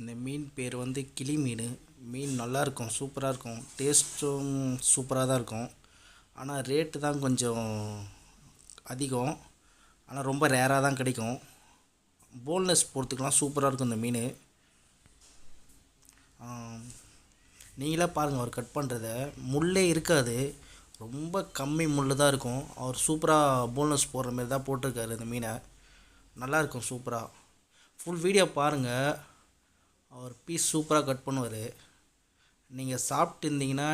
இந்த மீன் பேர் வந்து கிளி மீன். மீன் நல்லாயிருக்கும் சூப்பராக இருக்கும் டேஸ்ட்டும் சூப்பராக தான் இருக்கும் ஆனால் ரேட்டு தான் கொஞ்சம் அதிகம். ஆனால் ரொம்ப ரேராக தான் கிடைக்கும். போன்லெஸ் போகிறதுக்கெலாம் சூப்பராக இருக்கும் இந்த மீன். நீங்களே பாருங்கள் அவர் கட் பண்ணுறத முள்ளே இருக்காது. ரொம்ப கம்மி முள் தான் இருக்கும் அவர் சூப்பராக போன்லெஸ் போடுற மாரி தான் போட்டிருக்காரு இந்த மீனை. நல்லாயிருக்கும் சூப்பராக ஃபுல் வீடியோ பாருங்கள் அவர் பீஸ் சூப்பராக கட் பண்ணுவார். நீங்கள் சாப்பிட்டு இருந்தீங்கன்னா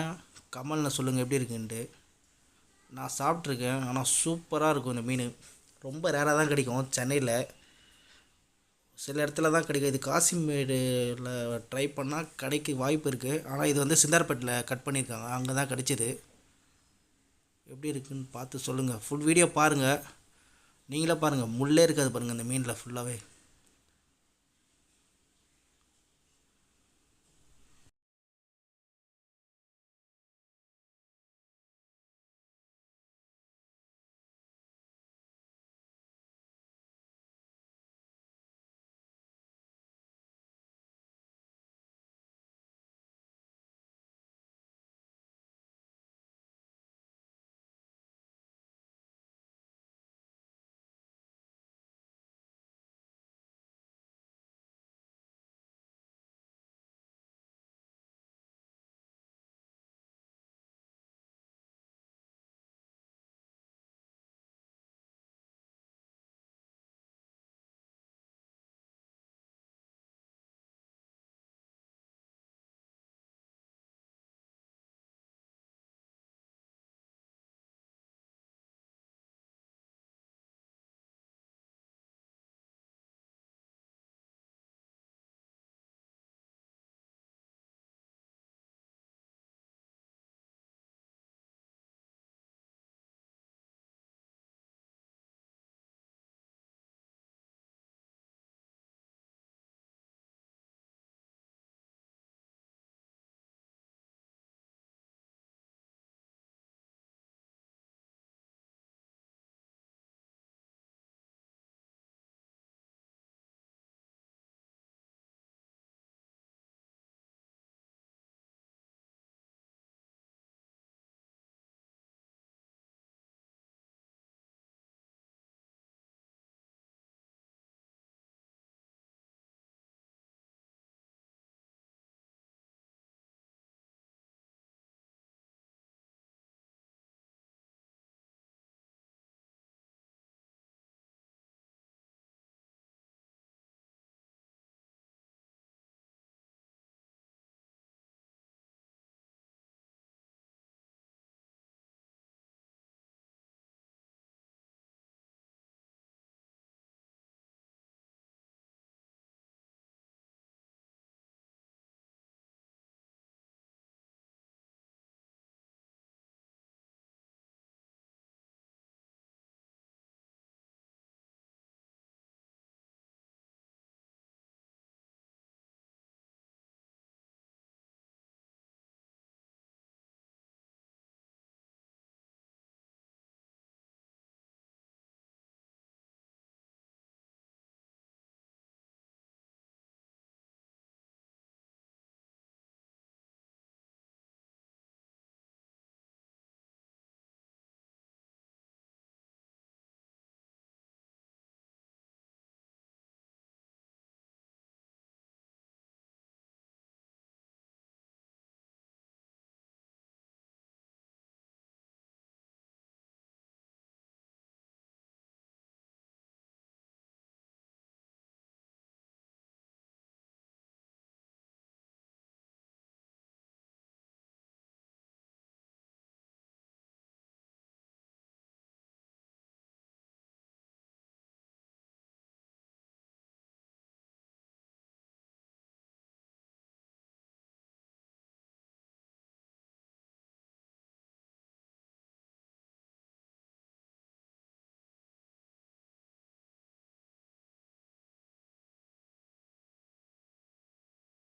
கமலில் சொல்லுங்கள் எப்படி இருக்குன்ட்டு. நான் சாப்பிட்ருக்கேன் ஆனால் சூப்பராக இருக்கும் இந்த மீன். ரொம்ப ரேராக தான் கிடைக்கும் சென்னையில். சில இடத்துல தான் கிடைக்கும். இது காசிமேடில் ட்ரை பண்ணால் கிடைக்க வாய்ப்பு இருக்குது ஆனால் இது வந்து சிந்தார்பேட்டில் கட் பண்ணியிருக்காங்க. அங்கே தான் கிடைச்சிது. எப்படி இருக்குன்னு பார்த்து சொல்லுங்கள் ஃபுல் வீடியோ பாருங்கள் நீங்களே பாருங்கள் முள்ளே இருக்காது பாருங்கள் இந்த மீனில் ஃபுல்லாகவே